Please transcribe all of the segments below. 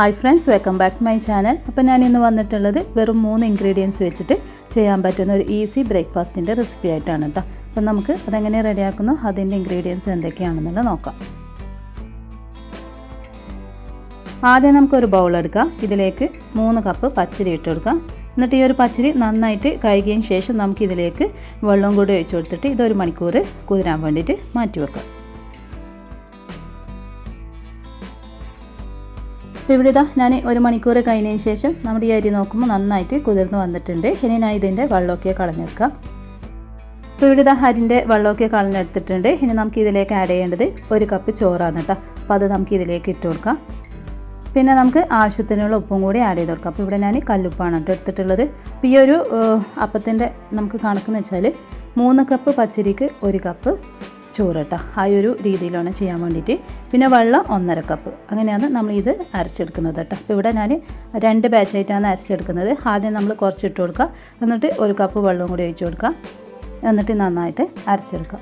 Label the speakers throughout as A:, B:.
A: Hi friends welcome back to my channel അപ്പോൾ ഞാൻ ഇന്ന് വന്നിട്ടുള്ളത് വെറും മൂന്ന് ഇൻഗ്രീഡിയൻസ് വെച്ചിട്ട് ചെയ്യാൻ പറ്റുന്ന ഒരു ഈസി ബ്രേക്ക്ഫാസ്റ്റിന്റെ റെസിപ്പി ആയിട്ടാണ് കേട്ടോ അപ്പം നമുക്ക് അതെങ്ങനെ റെഡിയാക്കുന്നു അതിന്റെ ഇൻഗ്രീഡിയൻസ് എന്തൊക്കെയാണെന്നുള്ളത് നോക്കാം. ആദ്യം നമുക്കൊരു ബൗൾ എടുക്കാം. ഇതിലേക്ക് മൂന്ന് കപ്പ് പച്ചരി ഇട്ട് കൊടുക്കാം. എന്നിട്ട് ഈ ഒരു പച്ചരി നന്നായിട്ട് കഴുകിയതിന് ശേഷം നമുക്കിതിലേക്ക് വെള്ളം കൂടി ഒഴിച്ചു കൊടുത്തിട്ട് ഇതൊരു മണിക്കൂർ കുതിരാൻ വേണ്ടിയിട്ട് മാറ്റി വെക്കാം. അപ്പോൾ ഇവിടെ ഇതാ ഞാൻ ഒരു മണിക്കൂർ കഴിഞ്ഞതിന് ശേഷം നമ്മുടെ ഈ അരി നോക്കുമ്പോൾ നന്നായിട്ട് കുതിർന്ന് വന്നിട്ടുണ്ട്. ഇനി ഞാൻ ഇതിന്റെ വെള്ളമൊക്കെ കളഞ്ഞെടുക്കാം. അപ്പോൾ ഇവിടെ ഇതാ അരിന്റെ വെള്ളമൊക്കെ കളഞ്ഞെടുത്തിട്ടുണ്ട്. ഇനി നമുക്ക് ഇതിലേക്ക് ആഡ് ചെയ്യേണ്ടത് ഒരു കപ്പ് ചോറാണ് കേട്ടോ. അപ്പോൾ അത് നമുക്ക് ഇതിലേക്ക് ഇട്ട് കൊടുക്കാം. പിന്നെ നമുക്ക് ആവശ്യത്തിനുള്ള ഉപ്പും കൂടി ആഡ് ചെയ്ത് കൊടുക്കാം. അപ്പോൾ ഇവിടെ ഞാൻ കല്ലുപ്പാണ് കേട്ടോ എടുത്തിട്ടുള്ളത്. അപ്പോൾ ഈ ഒരു അപ്പത്തിന്റെ നമുക്ക് കണക്കെന്ന് വെച്ചാൽ മൂന്ന് കപ്പ് പച്ചരിക്ക് ഒരു കപ്പ് ചോറ് കേട്ടോ ആ ഒരു രീതിയിലാണ് ചെയ്യാൻ വേണ്ടിയിട്ട്. പിന്നെ വെള്ളം ഒന്നര കപ്പ് അങ്ങനെയാണ് നമ്മൾ ഇത് അരച്ചെടുക്കുന്നത് കേട്ടോ. അപ്പോൾ ഇവിടെ ഞാൻ രണ്ട് ബാച്ചായിട്ടാണ് അരച്ചെടുക്കുന്നത്. ആദ്യം നമ്മൾ കുറച്ചിട്ട് കൊടുക്കുക. എന്നിട്ട് ഒരു കപ്പ് വെള്ളവും കൂടി ഒഴിച്ച് കൊടുക്കുക. എന്നിട്ട് നന്നായിട്ട് അരച്ചെടുക്കുക.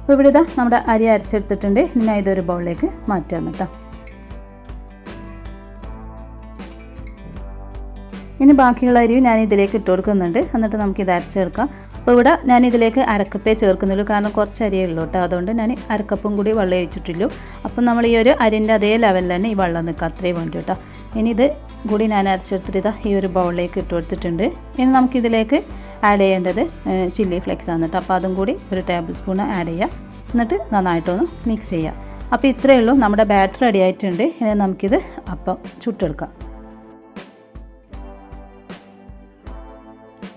A: അപ്പോൾ ഇവിടെ ഇതാ നമ്മുടെ അരി അരച്ചെടുത്തിട്ടുണ്ട്. ഇനി ഇതൊരു ബൗളിലേക്ക് മാറ്റാം കേട്ടോ. ഇനി ബാക്കിയുള്ള അരി ഞാൻ ഇതിലേക്ക് ഇട്ട് കൊടുക്കുന്നുണ്ട്. എന്നിട്ട് നമുക്ക് ഇത് അരച്ചെടുക്കാം. അപ്പോൾ ഇവിടെ ഞാൻ ഇതിലേക്ക് അരക്കപ്പേ ചേർക്കുന്നുള്ളൂ. കാരണം കുറച്ച് അരിയേ ഉള്ളൂ കേട്ടോ. അതുകൊണ്ട് ഞാൻ അരക്കപ്പും കൂടി വെള്ളം ഒഴിച്ചിട്ടുള്ളൂ. അപ്പം നമ്മൾ ഈ ഒരു അരിന്റെ അതേ ലെവലിൽ തന്നെ ഈ വെള്ളം നിൽക്കുക അത്രയും വേണ്ടി കേട്ടോ. ഇനി ഇത് കൂടി ഞാൻ അരച്ചെടുത്തിട്ട് ഇതാ ഈ ഒരു ബൗളിലേക്ക് ഇട്ട് കൊടുത്തിട്ടുണ്ട്. ഇനി നമുക്കിതിലേക്ക് ആഡ് ചെയ്യേണ്ടത് ചില്ലി ഫ്ലെക്സ് ആണ് അപ്പോൾ അതും കൂടി ഒരു ടേബിൾ സ്പൂൺ ആഡ് ചെയ്യാം. എന്നിട്ട് നന്നായിട്ടൊന്ന് മിക്സ് ചെയ്യുക അപ്പോൾ ഇത്രയേ ഉള്ളൂ. നമ്മുടെ ബാറ്റർ റെഡി ആയിട്ടുണ്ട്. ഇനി നമുക്കിത് അപ്പം ചുട്ടെടുക്കാം.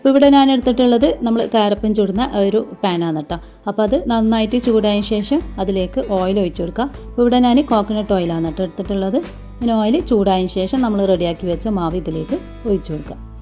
A: അപ്പോൾ ഇവിടെ ഞാൻ എടുത്തിട്ടുള്ളത് നമ്മൾ കാരപ്പൻ ചൂടുന്ന ഒരു പാനാണ് കേട്ടോ. അപ്പോൾ അത് നന്നായിട്ട് ചൂടായ ശേഷം അതിലേക്ക് ഓയിൽ ഒഴിച്ചു കൊടുക്കുക. അപ്പോൾ ഇവിടെ ഞാൻ കോക്കനട്ട് ഓയിലാണ് കേട്ടോ എടുത്തിട്ടുള്ളത്. പിന്നെ ഓയിൽ ചൂടായതിന് ശേഷം നമ്മൾ റെഡിയാക്കി വെച്ച മാവ് ഇതിലേക്ക് ഒഴിച്ചു കൊടുക്കുക.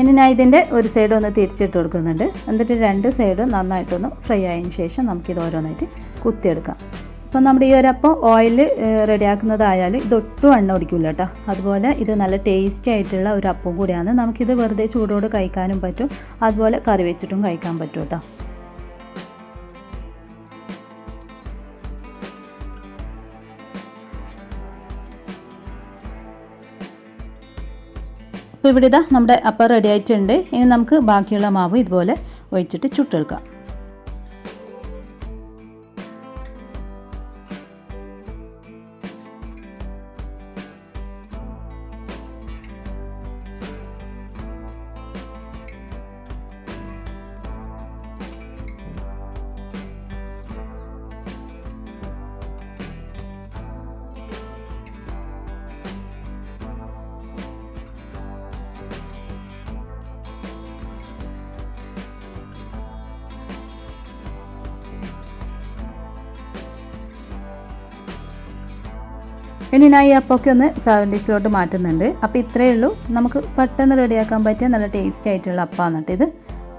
A: ഇനി ഞാൻ ഇതിന്റെ ഒരു സൈഡ് ഒന്ന് തിരിച്ചിട്ട് കൊടുക്കുന്നുണ്ട്. എന്നിട്ട് രണ്ട് സൈഡും നന്നായിട്ടൊന്ന് ഫ്രൈ ആയതിന് ശേഷം നമുക്കിത് ഓരോന്നായിട്ട് കുത്തിയെടുക്കാം. അപ്പം നമ്മുടെ ഈ ഒരപ്പം ഓയിൽ റെഡിയാക്കുന്നതായാൽ ഇതൊട്ടും എണ്ണ ഒടിക്കില്ല കേട്ടോ. അതുപോലെ ഇത് നല്ല ടേസ്റ്റി ആയിട്ടുള്ള ഒരു അപ്പം കൂടിയാണ്. നമുക്കിത് വെറുതെ ചൂടോട് കഴിക്കാനും പറ്റും. അതുപോലെ കറി വെച്ചിട്ടും കഴിക്കാൻ പറ്റും കേട്ടോ. അപ്പോൾ ഇവിടെ ഇതാ നമ്മുടെ അപ്പം റെഡി ആയിട്ടുണ്ട്. ഇനി നമുക്ക് ബാക്കിയുള്ള മാവ് ഇതുപോലെ ഒഴിച്ചിട്ട് ചുട്ടെടുക്കാം. ഇനി ഞാൻ ഈ അപ്പമൊക്കെ ഒന്ന് സെവൻ ഡിഷിലോട്ട് മാറ്റുന്നുണ്ട്. അപ്പോൾ ഇത്രയേ ഉള്ളൂ. നമുക്ക് പെട്ടെന്ന് റെഡിയാക്കാൻ പറ്റിയ നല്ല ടേസ്റ്റി ആയിട്ടുള്ള അപ്പമാണ് കേട്ടോ ഇത്.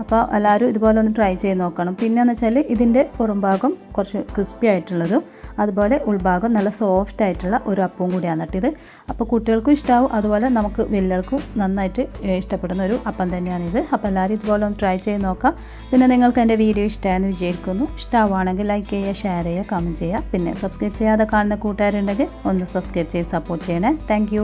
A: അപ്പോൾ എല്ലാവരും ഇതുപോലെ ഒന്ന് ട്രൈ ചെയ്ത് നോക്കണം. പിന്നെയെന്ന് വെച്ചാൽ ഇതിന്റെ പുറംഭാഗം കുറച്ച് ക്രിസ്പി ആയിട്ടുള്ളതും അതുപോലെ ഉൾഭാഗം നല്ല സോഫ്റ്റ് ആയിട്ടുള്ള ഒരു അപ്പവും കൂടിയാണ് നട്ടിത് അപ്പോൾ കുട്ടികൾക്കും ഇഷ്ടമാവും അതുപോലെ നമുക്ക് വലിയവർക്കും നന്നായിട്ട് ഇഷ്ടപ്പെടുന്ന ഒരു അപ്പം തന്നെയാണിത് അപ്പോൾ എല്ലാവരും ഇതുപോലെ ഒന്ന് ട്രൈ ചെയ്ത് നോക്കാം. പിന്നെ നിങ്ങൾക്ക് എന്റെ വീഡിയോ ഇഷ്ടമായെന്ന് വിചാരിക്കുന്നു. ഇഷ്ടമാവുകയാണെങ്കിൽ ലൈക്ക് ചെയ്യുക ഷെയർ ചെയ്യുക കമന്റ് ചെയ്യുക. പിന്നെ സബ്സ്ക്രൈബ് ചെയ്യാതെ കാണുന്ന കൂട്ടുകാരുണ്ടെങ്കിൽ ഒന്ന് സബ്സ്ക്രൈബ് ചെയ്ത് സപ്പോർട്ട് ചെയ്യണേ. താങ്ക്